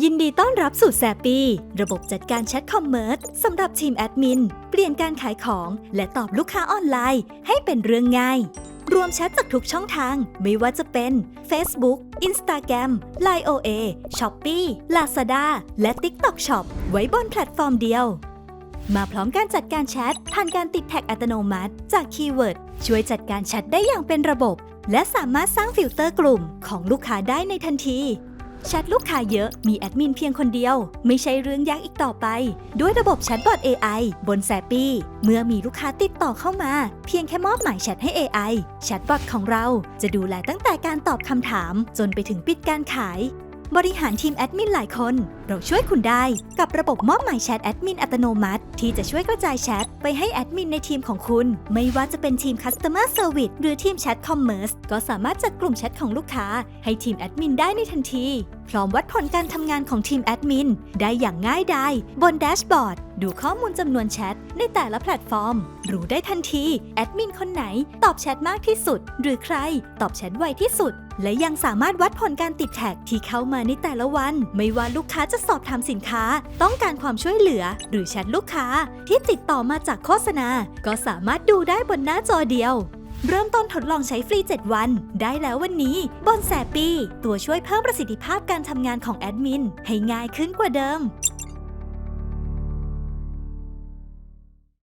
ยินดีต้อนรับสู่แซปีระบบจัดการแชทคอมเมอร์สสำหรับทีมแอดมิน เปลี่ยนการขายของและตอบลูกค้าออนไลน์ ให้เป็นเรื่องง่าย รวมแชทจากทุกช่องทาง ไม่ว่าจะเป็น Facebook, Instagram, Line OA, Shopee, Lazada และ TikTok Shop ไว้บนแพลตฟอร์มเดียว มาพร้อมการจัดการแชทผ่านการติดแท็กอัตโนมัติจากคีย์เวิร์ดช่วยจัดการแชทได้อย่างเป็นระบบ และสามารถสร้างฟิลเตอร์กลุ่มของลูกค้าได้ในทันที แชทลูกค้าเยอะมีแอดมินเพียงคนเดียว ไม่ใช่เรื่องยากอีกต่อไป ด้วยระบบแชทบอท AI บนแซปี้เมื่อมีลูกค้าติดต่อเข้ามา เพียงแค่มอบหมายแชทให้ AI แชทบอทของเราจะดูแลตั้งแต่การตอบคำถาม จนไปถึงปิดการขาย บริหารทีมแอดมินหลายคน เราช่วยคุณได้กับระบบมอบหมายแชทแอดมินอัตโนมัติ ที่จะช่วยกระจายแชทไปให้แอดมินในทีมของคุณ ไม่ว่าจะเป็นทีม Customer Service หรือทีมแชทคอมเมอร์สก็สามารถจัดกลุ่มแชทของลูกค้า ให้ทีมแอดมินได้ในทันที พร้อมวัดผลการทำงานของทีมแอดมินได้อย่างง่ายดายบนแดชบอร์ด ดูข้อมูลจำนวนแชทในแต่ละแพลตฟอร์ม รู้ได้ทันที แอดมินคนไหน ตอบแชทมากที่สุด หรือใคร ตอบแชทไวที่สุด และยังสามารถวัดผลการติดแท็กที่เข้ามาในแต่ละวัน ไม่ว่าลูกค้าจะสอบถามสินค้า ต้องการความช่วยเหลือ หรือแชทลูกค้า ที่ติดต่อมาจากโฆษณา ก็สามารถดูได้บนหน้าจอเดียวเริ่มต้นทดลองใช้ฟรี 7 วัน ได้แล้ววันนี้ บนแซปปี้ตัวช่วยเพิ่มประสิทธิภาพการทำงานของแอดมิน ให้ง่ายขึ้นกว่าเดิม